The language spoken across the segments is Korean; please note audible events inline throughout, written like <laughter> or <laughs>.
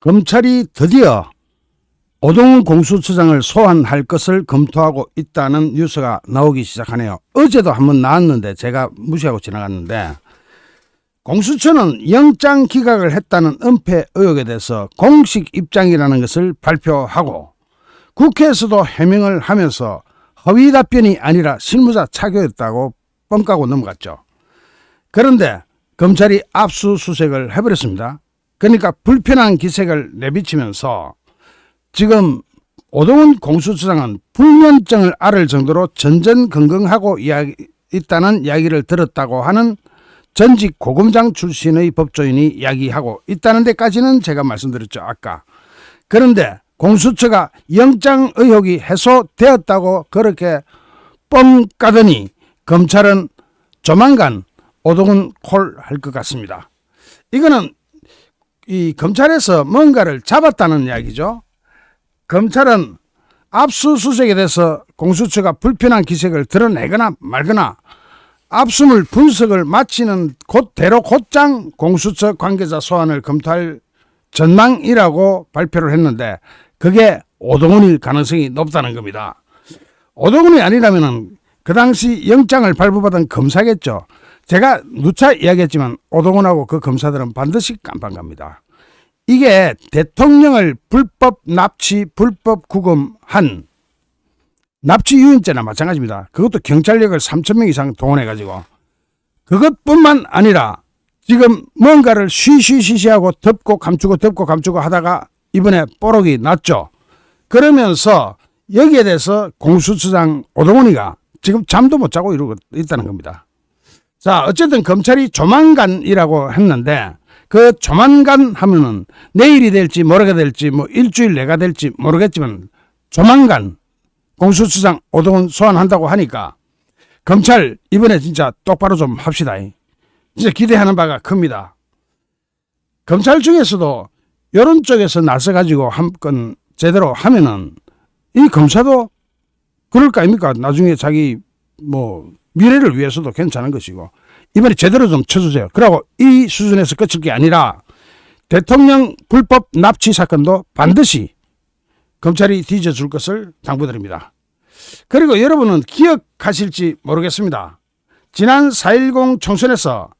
검찰이 드디어 오동훈 공수처장을 소환할 것을 검토하고 있다는 뉴스가 나오기 시작하네요. 어제도 한번 나왔는데 제가 무시하고 지나갔는데 공수처는 영장 기각을 했다는 은폐 의혹에 대해서 공식 입장이라는 것을 발표하고 국회에서도 해명을 하면서 허위 답변이 아니라 실무자 착오였다고 뻥까고 넘어갔죠. 그런데 검찰이 압수수색을 해버렸습니다. 그러니까 불편한 기색을 내비치면서 지금 오동훈 공수처장은 불면증을 앓을 정도로 전전긍긍하고 이야기, 있다는 이야기를 들었다고 하는 전직 고검장 출신의 법조인이 이야기하고 있다는 데까지는 제가 말씀드렸죠 아까 그런데 공수처가 영장 의혹이 해소되었다고 그렇게 뻥 까더니 검찰은 조만간 오동훈 콜 할 것 같습니다. 이거는 이 검찰에서 뭔가를 잡았다는 이야기죠. 검찰은 압수수색에 대해서 공수처가 불편한 기색을 드러내거나 말거나 압수물 분석을 마치는 곧 대로 곧장 공수처 관계자 소환을 검토할 전망이라고 발표를 했는데 그게 오동훈일 가능성이 높다는 겁니다. 오동훈이 아니라면은 그 당시 영장을 발부받은 검사겠죠. 제가 누차 이야기했지만 오동훈하고 그 검사들은 반드시 깜빵 갑니다. 이게 대통령을 불법 납치, 불법 구금한 납치 유인죄나 마찬가지입니다. 그것도 경찰력을 3천 명 이상 동원해가지고 그것뿐만 아니라 지금 뭔가를 쉬쉬쉬쉬하고 덮고 감추고 덮고 감추고 하다가 이번에 뽀록이 났죠. 그러면서 여기에 대해서 공수처장 오동훈이가 지금 잠도 못 자고 이러고 있다는 겁니다. 자, 어쨌든 검찰이 조만간이라고 했는데 그 조만간 하면은 내일이 될지 모레가 될지 뭐 일주일 내가 될지 모르겠지만 조만간 공수처장 오동훈 소환한다고 하니까 검찰 이번에 진짜 똑바로 좀 합시다. 진짜 기대하는 바가 큽니다. 검찰 중에서도 이런 쪽에서 나서 가지고 한 건 제대로 하면은 이 검사도 그럴 거 아닙니까? 나중에 자기 뭐 미래를 위해서도 괜찮은 것이고 이번에 제대로 좀 쳐주세요. 그리고 이 수준에서 끝일 게 아니라 대통령 불법 납치 사건도 반드시 검찰이 뒤져줄 것을 당부드립니다. 그리고 여러분은 기억하실지 모르겠습니다. 지난 4.10 총선에서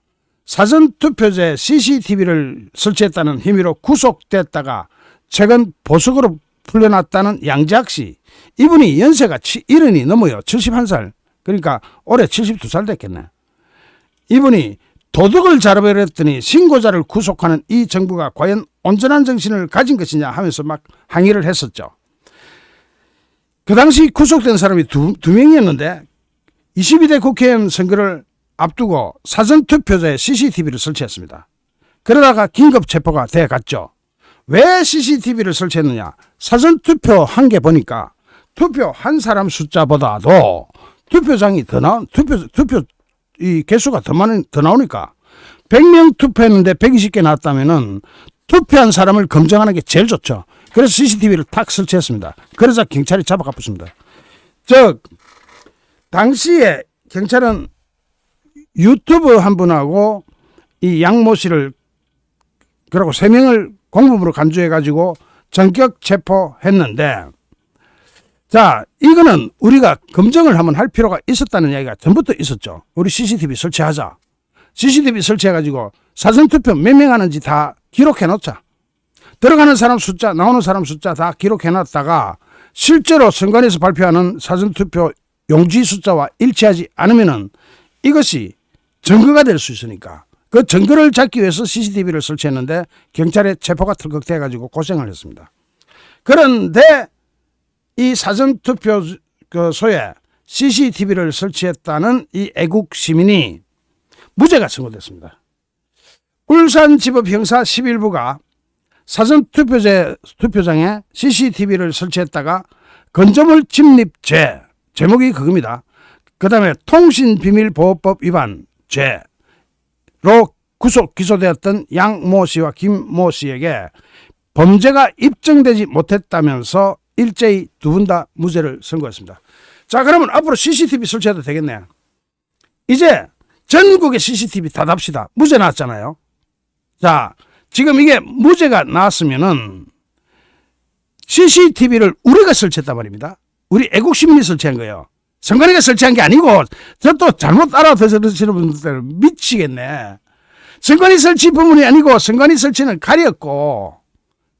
사전투표제 CCTV를 설치했다는 혐의로 구속됐다가 최근 보석으로 풀려났다는 양재학 씨. 이분이 연세가 70이 넘어요. 71살. 그러니까 올해 72살 됐겠네. 이분이 도덕을 잘해버렸더니 신고자를 구속하는 이 정부가 과연 온전한 정신을 가진 것이냐 하면서 막 항의를 했었죠. 그 당시 구속된 사람이 두, 두 명이었는데 22대 국회의원 선거를 앞두고 사전투표자에 CCTV를 설치했습니다. 그러다가 긴급 체포가 돼 갔죠. 왜 CCTV를 설치했느냐? 사전투표 한 개 보니까 투표 한 사람 숫자보다도 투표장이 더 나, 투표, 투표 이 개수가 더 많이 더 나오니까 100명 투표했는데 120개 나왔다면은 투표한 사람을 검증하는 게 제일 좋죠. 그래서 CCTV를 탁 설치했습니다. 그래서 경찰이 잡아갔습니다. 즉 당시에 경찰은 유튜브 한 분하고 이 양모 씨를 그리고 세 명을 공범으로 간주해 가지고 전격 체포했는데 자, 이거는 우리가 검증을 한번 할 필요가 있었다는 이야기가 전부터 있었죠. 우리 CCTV 설치하자. CCTV 설치해가지고 사전투표 몇 명 하는지 다 기록해 놓자. 들어가는 사람 숫자, 나오는 사람 숫자 다 기록해 놨다가 실제로 선관위에서 발표하는 사전투표 용지 숫자와 일치하지 않으면은 이것이 증거가 될 수 있으니까 그 증거를 잡기 위해서 CCTV를 설치했는데 경찰에 체포가 털컥돼가지고 고생을 했습니다. 그런데 이 사전투표 그 소에 CCTV를 설치했다는 이 애국 시민이 무죄가 선고됐습니다. 울산지법 형사 11부가 사전투표제 투표장에 CCTV를 설치했다가 건조물 침입죄 제목이 그겁니다. 그 다음에 통신비밀보호법 위반 죄로 구속 기소되었던 양 모 씨와 김 모 씨에게 범죄가 입증되지 못했다면서 일제히 두 분 다 무죄를 선고했습니다. 자, 그러면 앞으로 CCTV 설치해도 되겠네. 이제 전국에 CCTV 다 답시다. 무죄 나왔잖아요. 자, 지금 이게 무죄가 나왔으면은 CCTV를 우리가 설치했단 말입니다. 우리 애국 시민이 설치한 거예요. 선관위가 설치한 게 아니고 저 또 잘못 알아들으시는 분들은 미치겠네. 선관위 설치 부분이 아니고 선관위 설치는 가렸고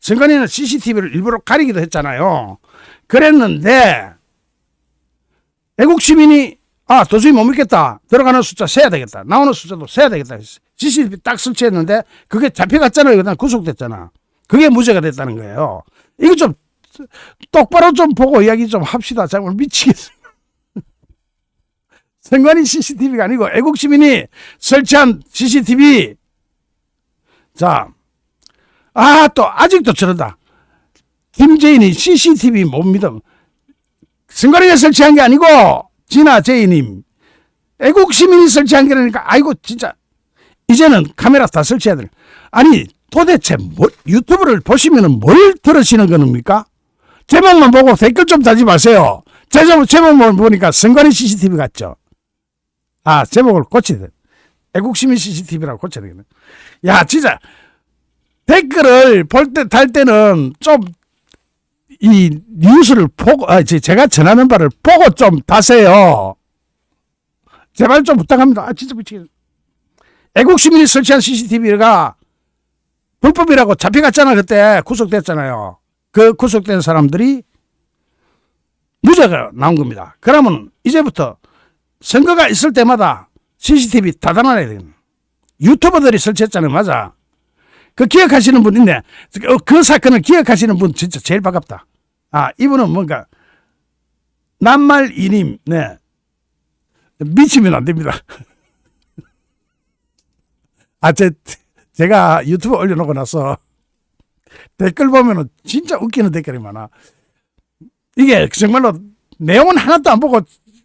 선관위는 CCTV를 일부러 가리기도 했잖아요. 그랬는데 애국 시민이 아 도저히 못 믿겠다. 들어가는 숫자 세야 되겠다. 나오는 숫자도 세야 되겠다. CCTV 딱 설치했는데 그게 잡혀갔잖아요. 그다음 구속됐잖아. 그게 무죄가 됐다는 거예요. 이거 좀 똑바로 좀 보고 이야기 좀 합시다. 정말 미치겠어 선관위 CCTV가 아니고 애국 시민이 설치한 CCTV 자 아 또 아직도 저런다 김재인이 CCTV 못 믿음 선관위가 설치한 게 아니고 진아 제이님 애국 시민이 설치한 게라니까 아이고 진짜 이제는 카메라 다 설치해야 돼. 아니 도대체 뭐, 유튜브를 보시면은 뭘 들으시는 겁니까? 제목만 보고 댓글 좀 달지 마세요. 제목 제목만 보니까 선관위 CCTV 같죠. 아 제목을 고쳐야 돼. 애국 시민 CCTV라고 고쳐야 되겠네. 야 진짜 댓글을 볼 때 달 때는 좀 이 뉴스를 보고 아 제- 제가 전하는 바를 보고 좀 다세요. 제발 좀 부탁합니다. 아 진짜 미치겠네. 애국 시민이 설치한 CCTV가 불법이라고 잡혀갔잖아 그때 구속됐잖아요. 그 구속된 사람들이 무죄가 나온 겁니다. 그러면 이제부터 선거가 있을 때마다 CCTV 다 달아놔야 되겠네. 유튜버들이 설치했잖아요. 맞아. 그 기억하시는 분 있네. 그, 그 사건을 기억하시는 분 진짜 제일 반갑다. 아, 이분은 뭔가 낱말 이님, 네. 미치면 안 됩니다. <laughs> 아, 제, 제가 유튜브 올려놓고 나서 댓글 보면은 진짜 웃기는 댓글이 많아. 이게 정말로 내용은 하나도 안 보고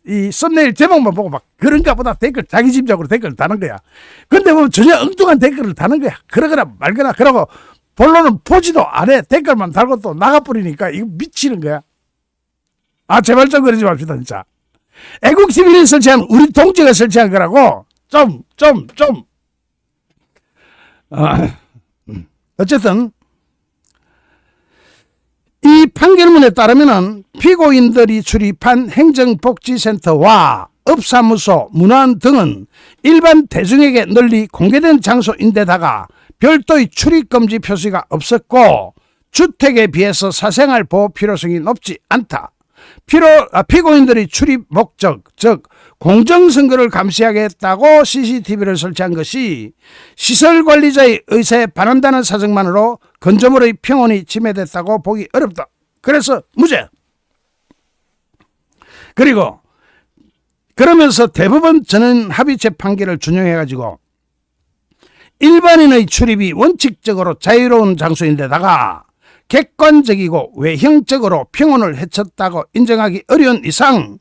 이 썸네일 제목만 보고 막 그런가 보다 댓글 자기 집적으로 댓글 다는 거야. 근데 보면 전혀 엉뚱한 댓글을 다는 거야. 그러거나 말거나 그러고 본론은 보지도 안 해. 댓글만 달고 또 나가버리니까 이거 미치는 거야. 아 제발 좀 그러지 맙시다 진짜. 애국 TV를 설치한 우리 동지가 설치한 거라고 좀 좀 좀. 아, 음. <clears throat> 어쨌든 이 판결문에 따르면은 피고인들이 출입한 행정복지센터와 업사무소, 문화원 등은 일반 대중에게 널리 공개된 장소인데다가 별도의 출입금지 표시가 없었고 주택에 비해서 사생활 보호 필요성이 높지 않다. 피로, 아, 피고인들의 출입 목적, 즉 공정선거를 감시하겠다고 CCTV를 설치한 것이 시설 관리자의 의사에 반한다는 사정만으로 건조물의 평온이 침해됐다고 보기 어렵다. 그래서 무죄. 그리고 그러면서 대법원 전원 합의체 판결을 준용해가지고 일반인의 출입이 원칙적으로 자유로운 장소인데다가 객관적이고 외형적으로 평온을 해쳤다고 인정하기 어려운 이상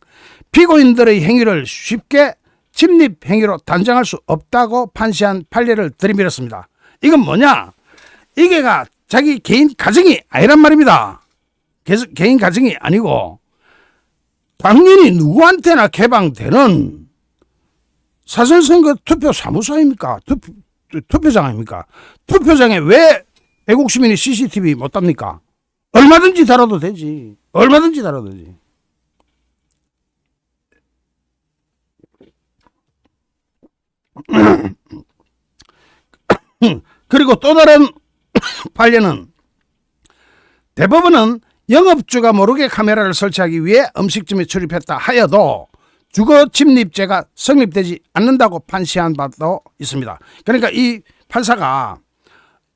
피고인들의 행위를 쉽게 침입 행위로 단정할 수 없다고 판시한 판례를 들이밀었습니다. 이건 뭐냐? 이게가 자기 개인 가정이 아니란 말입니다. 개- 개인 가정이 아니고 당연히 누구한테나 개방되는 사전선거 투표 사무소 아닙니까? 투표, 투표장 아닙니까? 투표장에 왜 애국 시민이 CCTV 못 답니까? 얼마든지 달아도 되지. 얼마든지 달아도 되지. <coughs> 그리고 또 다른 <coughs> 판례는 대법원은 영업주가 모르게 카메라를 설치하기 위해 음식점에 출입했다 하여도 주거 침입죄가 성립되지 않는다고 판시한 바도 있습니다. 그러니까 이 판사가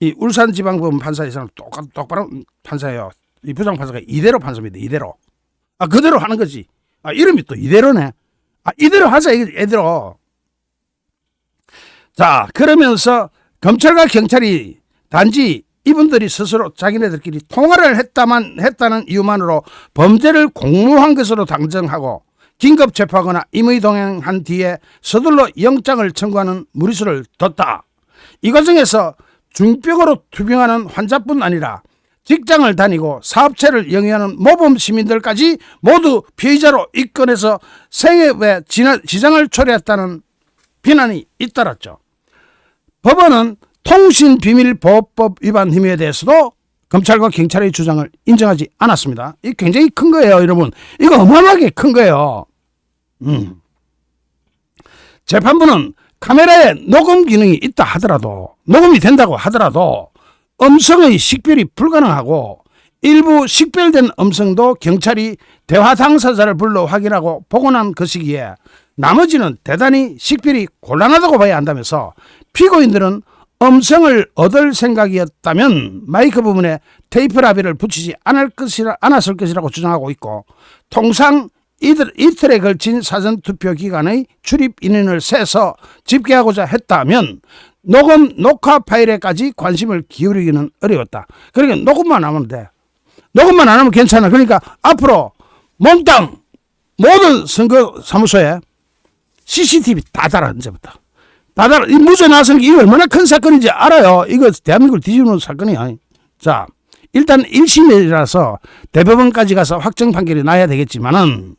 이 울산지방법원 판사에서는 똑같 똑바로 판사예요. 이 부장 판사가 이대로 판사입니다. 이대로. 아 그대로 하는 거지. 아 이름이 또 이대로네. 아 이대로 하자 이- 이대로. 자 그러면서 검찰과 경찰이 단지 이분들이 스스로 자기네들끼리 통화를 했다만 했다는 이유만으로 범죄를 공모한 것으로 당정하고 긴급 체포하거나 임의 동행한 뒤에 서둘러 영장을 청구하는 무리수를 뒀다. 이 과정에서 중병으로 투병하는 환자뿐 아니라 직장을 다니고 사업체를 영위하는 모범 시민들까지 모두 피의자로 입건해서 지나- 지장을 초래했다는 비난이 잇따랐죠. 법원은 통신비밀보호법 위반 혐의에 대해서도 검찰과 경찰의 주장을 인정하지 않았습니다. 이 굉장히 큰 거예요, 여러분. 이거 어마어마하게 큰 거예요. 음. 재판부는 카메라에 녹음 기능이 있다 하더라도 녹음이 된다고 하더라도 음성의 식별이 불가능하고 일부 식별된 음성도 경찰이 대화 당사자를 불러 확인하고 복원한 것이기에 나머지는 대단히 식별이 곤란하다고 봐야 한다면서 피고인들은 음성을 얻을 생각이었다면 마이크 부분에 테이프 라비를 붙이지 않을 것이라, 않았을 것이라고 주장하고 있고 통상 이들, 이틀에 걸친 사전투표 기간의 출입 인원을 세서 집계하고자 했다면 녹음 녹화 파일에까지 관심을 기울이기는 어려웠다. 그러니까 녹음만 하면 돼. 녹음만 안 하면 괜찮아. 그러니까 앞으로 몽땅 모든 선거 사무소에 CCTV 다 달아 이제부터. 다 달아. 이 무죄 나서는 게 이게 얼마나 큰 사건인지 알아요. 이거 대한민국을 뒤집는 사건이야. 자, 일단 1심이라서 대법원까지 가서 확정 판결이 나야 되겠지만은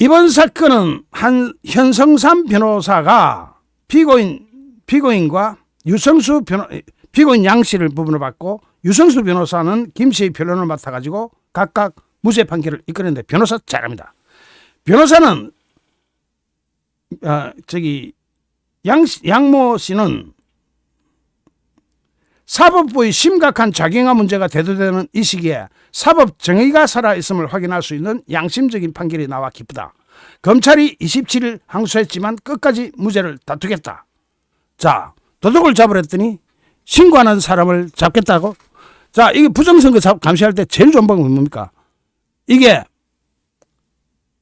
이번 사건은 한 현성삼 변호사가 피고인 피고인과 유성수 변호 피고인 양 씨를 부분을 받고 유성수 변호사는 김 씨의 변론을 맡아가지고 각각 무죄 판결을 이끌었는데 변호사 잘합니다. 변호사는 아 저기 양 씨- 양모 씨는 사법부의 심각한 자경화 문제가 대두되는 이 시기에 사법 정의가 살아있음을 확인할 수 있는 양심적인 판결이 나와 기쁘다. 검찰이 27일 항소했지만 끝까지 무죄를 다투겠다. 자, 도둑을 잡으랬더니 신고하는 사람을 잡겠다고? 자, 이게 부정선거 잡- 감시할 때 제일 좋은 방법이 뭡니까? 이게,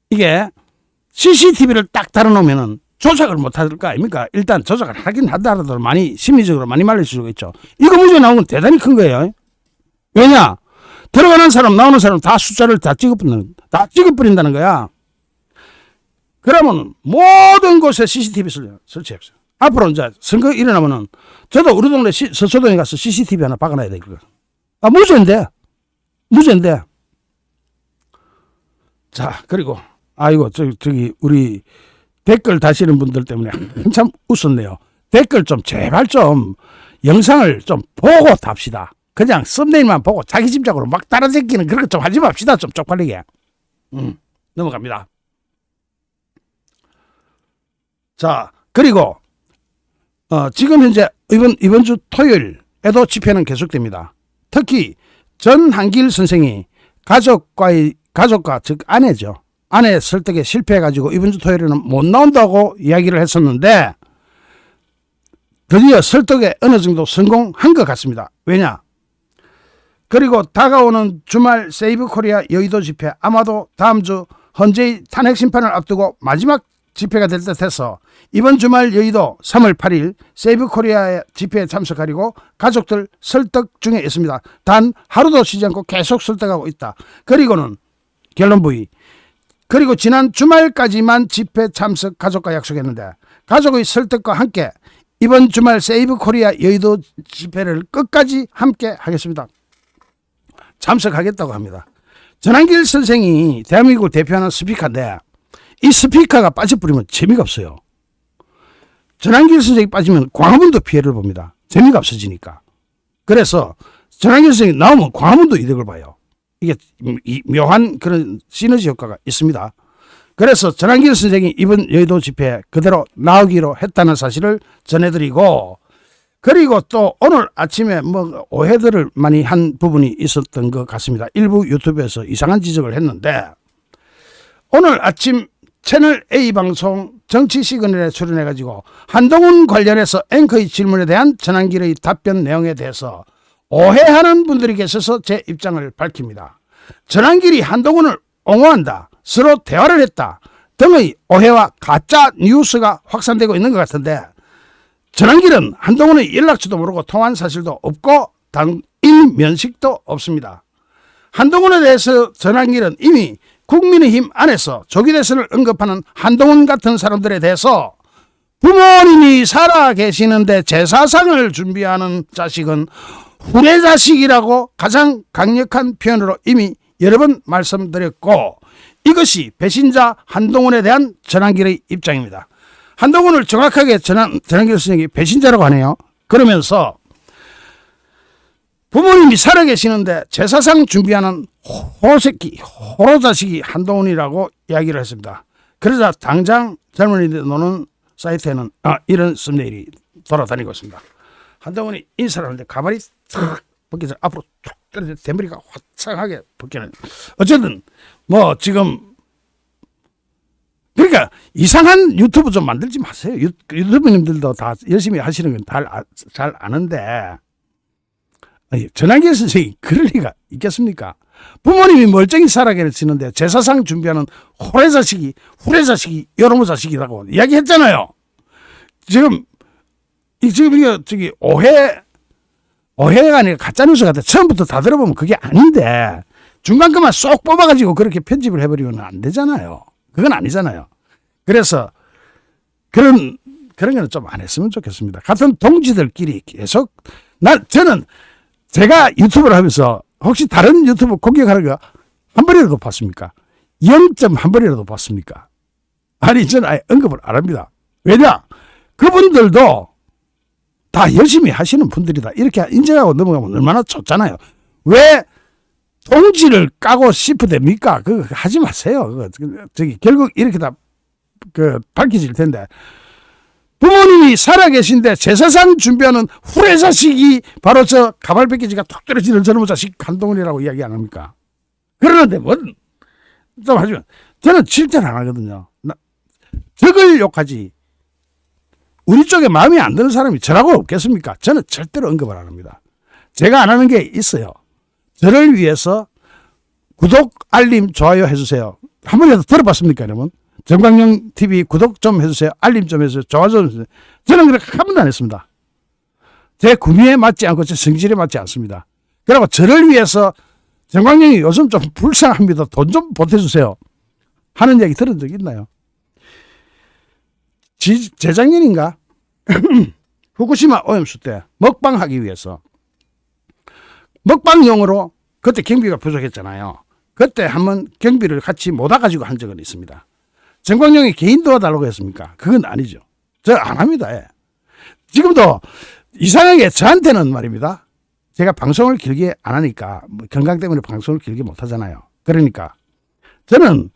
이게 CCTV를 딱 달아놓으면은 조작을 못할 거 아닙니까? 일단 조작을 하긴 하더라도 많이 심리적으로 많이 말릴 수가 있죠. 이거 문제 건 대단히 큰 거예요. 왜냐? 들어가는 사람 나오는 사람 다 숫자를 다 찍어버리는 다 찍어버린다는 거야. 그러면 모든 곳에 CCTV 설치- 설치했어요. 앞으로 이제 선거 일어나면은 저도 우리 동네 시, 서초동에 가서 CCTV 하나 박아놔야 돼. 그거. 아 무죄인데 무죄인데. 자 그리고 아이고 저기 저기 우리 댓글 다시는 분들 때문에 한참 웃었네요. 댓글 좀 제발 좀 영상을 좀 보고 답시다. 그냥 썸네일만 보고 자기 짐작으로 막 따라잡기는 그런 거 좀 하지 맙시다. 좀 쪽팔리게. 음, 넘어갑니다. 자, 그리고 어, 지금 현재 이번 이번 주 토요일에도 집회는 계속됩니다. 특히 전 한길 선생이 가족과의 가족과 즉 아내죠. 아내 설득에 실패해가지고 이번 주 토요일에는 못 나온다고 이야기를 했었는데 드디어 설득에 어느 정도 성공한 것 같습니다. 왜냐? 그리고 다가오는 주말 세이브 코리아 여의도 집회 아마도 다음 주 헌재의 탄핵 심판을 앞두고 마지막 집회가 될 듯해서 이번 주말 여의도 3월 8일 세이브 코리아 집회에 참석하려고 가족들 설득 중에 있습니다. 단 하루도 쉬지 않고 계속 설득하고 있다. 그리고는 결론 부위 그리고 지난 주말까지만 집회 참석 가족과 약속했는데 가족의 설득과 함께 이번 주말 세이브 코리아 여의도 집회를 끝까지 함께 하겠습니다. 참석하겠다고 합니다. 전한길 선생이 대한민국을 대표하는 스피커인데 이 스피커가 빠져버리면 재미가 없어요. 전한길 선생이 빠지면 광화문도 피해를 봅니다. 재미가 없어지니까. 그래서 전한길 선생이 나오면 광화문도 이득을 봐요. 이게 이- 묘한 그런 시너지 효과가 있습니다. 그래서 전한길 선생이 이번 여의도 집회에 그대로 나오기로 했다는 사실을 전해드리고 그리고 또 오늘 아침에 뭐 오해들을 많이 한 부분이 있었던 것 같습니다. 일부 유튜브에서 이상한 지적을 했는데 오늘 아침 채널 A 방송 정치 시그널에 출연해가지고 한동훈 관련해서 앵커의 질문에 대한 전한길의 답변 내용에 대해서 오해하는 분들이 계셔서 제 입장을 밝힙니다. 전한길이 한동훈을 옹호한다, 서로 대화를 했다 등의 오해와 가짜 뉴스가 확산되고 있는 것 같은데 전한길은 한동훈의 연락처도 모르고 통화한 사실도 없고 당인 면식도 없습니다. 한동훈에 대해서 전한길은 이미 국민의힘 안에서 조기 대선을 언급하는 한동훈 같은 사람들에 대해서 부모님이 살아 계시는데 제사상을 준비하는 자식은 후레 자식이라고 가장 강력한 표현으로 이미 여러 번 말씀드렸고 이것이 배신자 한동훈에 대한 전한길의 입장입니다. 한동훈을 정확하게 전환, 전환길 선생이 배신자라고 하네요. 그러면서 부모님이 살아계시는데 제사상 준비하는 호새끼, 호로자식이 한동훈이라고 이야기를 했습니다. 그러자 당장 젊은이들 노는 사이트에는 아, 이런 썸네일이 돌아다니고 있습니다. 한동훈이 인사를 하는데 가발이 탁 벗겨서 앞으로 툭 떨어져 대머리가 화창하게 벗겨는 어쨌든 뭐 지금 그러니까 이상한 유튜브 좀 만들지 마세요. 유, 유튜브님들도 다 열심히 하시는 건 잘 아는데 아니, 전환길 선생이 그럴 리가 있겠습니까? 부모님이 멀쩡히 살아계시는데 제사상 준비하는 호래 자식이 후래 자식이 여러모 자식이라고 이야기했잖아요. 지금 이 지금 이게 저기 오해 오해가 아니라 가짜 뉴스 같아. 처음부터 다 들어보면 그게 아닌데 중간 그만 쏙 뽑아가지고 그렇게 편집을 해버리면 안 되잖아요. 그건 아니잖아요. 그래서 그런 그런 거는 좀 안 했으면 좋겠습니다. 같은 동지들끼리 계속 나 저는 제가 유튜브를 하면서 혹시 다른 유튜브 공격하는 거 한 번이라도 봤습니까? 0한 번이라도 봤습니까? 아니 저는 아예 언급을 안 합니다. 왜냐? 그분들도 다 열심히 하시는 분들이다. 이렇게 인정하고 넘어가면 얼마나 좋잖아요. 왜 동지를 까고 싶으됩니까? 그거 하지 마세요. 그거 저기 결국 이렇게 다 그 밝혀질 텐데 부모님이 살아계신데 제사상 준비하는 후레 자식이 바로 저 가발 벗기지가 툭 떨어지는 저놈의 자식 한동훈이라고 이야기 안 합니까? 그러는데 뭔좀 하지만 저는 실제로 안 하거든요. 나, 적을 욕하지 우리 쪽에 마음에 안 드는 사람이 저라고 없겠습니까? 저는 절대로 언급을 안 합니다. 제가 안 하는 게 있어요. 저를 위해서 구독, 알림, 좋아요 해주세요. 한 번이라도 들어봤습니까, 여러분? 정광영 TV 구독 좀 해주세요. 알림 좀 해주세요. 좋아요 좀 해주세요. 저는 그렇게 한 번도 안 했습니다. 제 구미에 맞지 않고 제 성질에 맞지 않습니다. 그리고 저를 위해서 정광영이 요즘 좀 불쌍합니다. 돈 좀 보태주세요. 하는 얘기 들은 적 있나요? 지, 재작년인가? <clears throat> 후쿠시마 오염수 때 먹방하기 위해서 먹방용으로 그때 경비가 부족했잖아요. 그때 한번 경비를 같이 못 와가지고 한 적은 있습니다. 정광용이 개인 도와달라고 했습니까? 그건 아니죠. 저 안 합니다. 예. 지금도 이상하게 저한테는 말입니다. 제가 방송을 길게 안 하니까 뭐 건강 때문에 방송을 길게 못 하잖아요. 그러니까 저는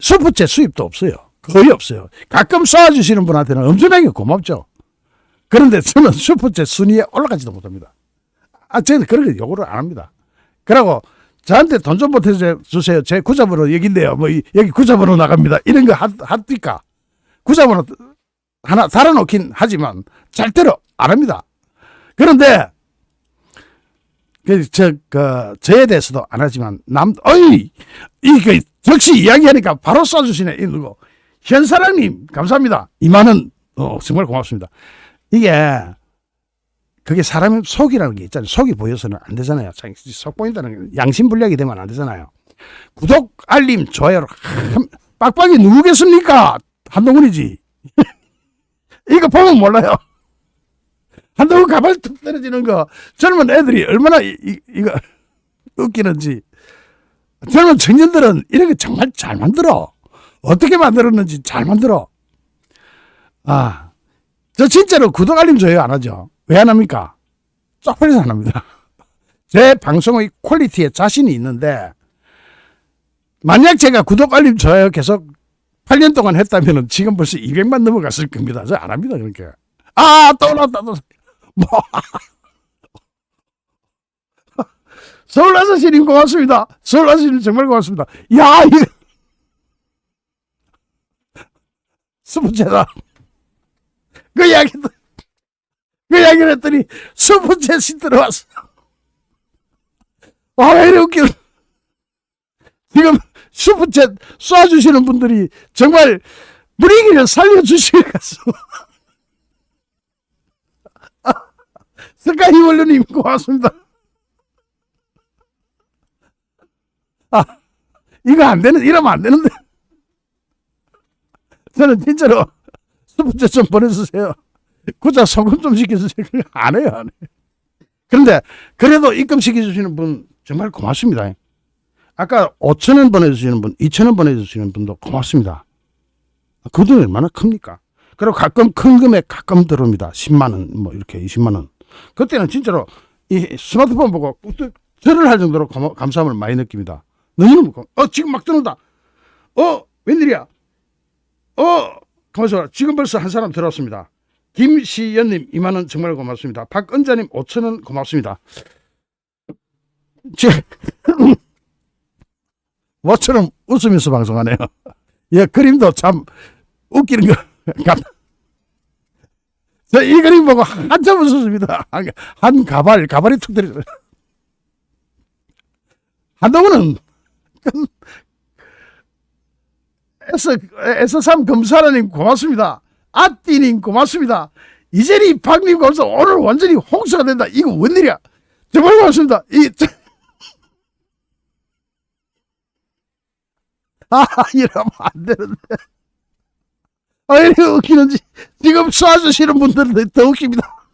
슈퍼챗 수입도 없어요. 거의 없어요. 가끔 쏴주시는 분한테는 엄청나게 고맙죠. 그런데 저는 <laughs> 슈퍼챗 순위에 올라가지도 못합니다. 아, 저는 거 요구를 안 합니다. 그러고 저한테 돈 좀 보태주세요. 제 구자번호 여기인데요. 뭐, 이- 여기 구자번호 나갑니다. 이런 거 하, 합니까? 구자번호 하나 달아놓긴 하지만 절대로 안 합니다. 그런데, 그, 저, 그, 저에 대해서도 안 하지만, 남, 어이! 이, 그, 역시 이야기하니까 바로 쏴주시네. 이 누구. 현사랑님, 감사합니다. 이만원, 어, 정말 고맙습니다. 이게, 그게 사람의 속이라는 게 있잖아요. 속이 보여서는 안 되잖아요. 자, 속 보인다는 게 양심 불량이 되면 안 되잖아요. 구독, 알림, 좋아요를 한- 빡빡이 누구겠습니까? 한동훈이지. <laughs> 이거 보면 몰라요. 한동훈 가발 툭 떨어지는 거 젊은 애들이 얼마나 이, 이, 이거 웃기는지. 젊은 청년들은 이렇게 정말 잘 만들어. 어떻게 만들었는지 잘 만들어. 아, 저 진짜로 구독, 알림, 좋아요 안 하죠. 왜 안 합니까? 쪽팔려서 안 합니다. <laughs> 제 방송의 퀄리티에 자신이 있는데, 만약 제가 구독, 알림, 좋아요 계속 8년 동안 했다면 지금 벌써 200만 넘어갔을 겁니다. 저 안 합니다, 그러니까. 아, 또 또. <laughs> 뭐. <laughs> 서울 아저씨님 고맙습니다. 서울 아저씨님 정말 고맙습니다. 야, 이거. 스무째다. 그 이야기도, 그 이야기를 했더니 스무째시 들어왔어. 아, 왜 이렇게 웃겨. 지금 슈퍼챗 쏴주시는 분들이 정말 분위기를 살려주시겠어. 스카이 원료님 고맙습니다. 아, 이거 안 되는, 이러면 안 되는데. 저는 진짜로 슈퍼챗 좀 보내주세요. 구자 소금 좀 시켜주세요. 안 해요, 안 해. 그런데 그래도 입금 시켜주시는 분 정말 고맙습니다. 아까 5천 원 보내주시는 분, 2천 원 보내주시는 분도 고맙습니다. 그 돈이 얼마나 큽니까? 그리고 가끔 큰 금액 가끔 들어옵니다. 10만 원, 뭐 이렇게 20만 원. 그때는 진짜로 이 스마트폰 보고 우뚝 절을 할 정도로 고마- 감사함을 많이 느낍니다. 너무너무 고 어, 지금 막 들어온다. 어, 웬일이야? 어, 가만있어. 지금 벌써 한 사람 들어왔습니다. 김시연님 2만 원 정말 고맙습니다. 박은자님 5천 원 고맙습니다. 제 <coughs> 뭐처럼 웃으면서 방송하네요. 예, 그림도 참 웃기는 거 같. 저이 그림 보고 한참 웃었습니다. 한, 한 가발, 가발이 툭 들어요. 한동훈은 S3 검사라님 고맙습니다. 아띠님 고맙습니다. 이재리 박님 고맙습니다. 오늘 완전히 홍수가 된다. 이거 웬일이야? 정말 고맙습니다. 이, 저- <laughs> 아, 이러면 안 되는데. 아, 이렇게 웃기는지. 지금 쏴주시는 분들은 더 웃깁니다. <laughs>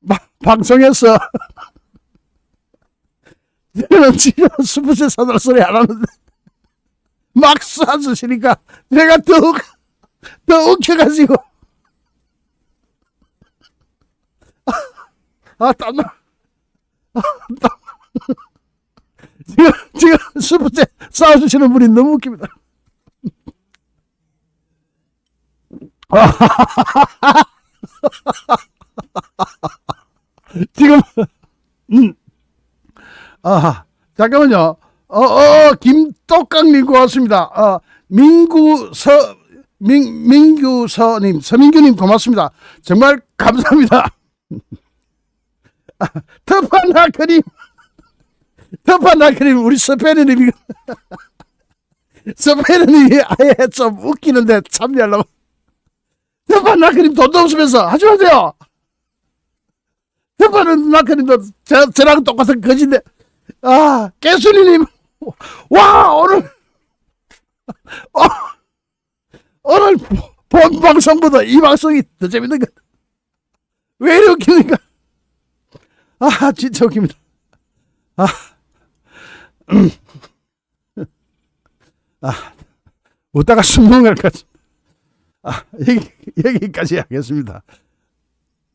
마, 방송에서 저는 지금 스프세 사달 소리 안 하는데 막 쏴주시니까 내가 더, 웃- 더 웃겨가지고 아, 땀나. 아, 땀. 지금, 지금 스프세 쏴주시는 분이 너무 웃깁니다. <laughs> 지금 음. 아 잠깐만요. 어, 어 김똑강님 고맙습니다. 어 민구서 민 민규서님 서민규님 고맙습니다. 정말 감사합니다. 아, 터파나크님 터파나크님 우리 서페르님이 서페르님이 아예 좀 웃기는데 참여하려고 터파나크님 돈도 없으면서 하지 마세요. 저, 저랑 똑같은 거진데 아, 깨순이님, 와, 오늘, 어, 오늘 본 방송보다 이 방송이 더 재밌는 것. 왜 이렇게 웃기는가? 아, 진짜 웃깁니다. 아, 음. 아, 웃다가 숨 넘어갈 것 같습니다. 아, 여기, 여기까지 하겠습니다.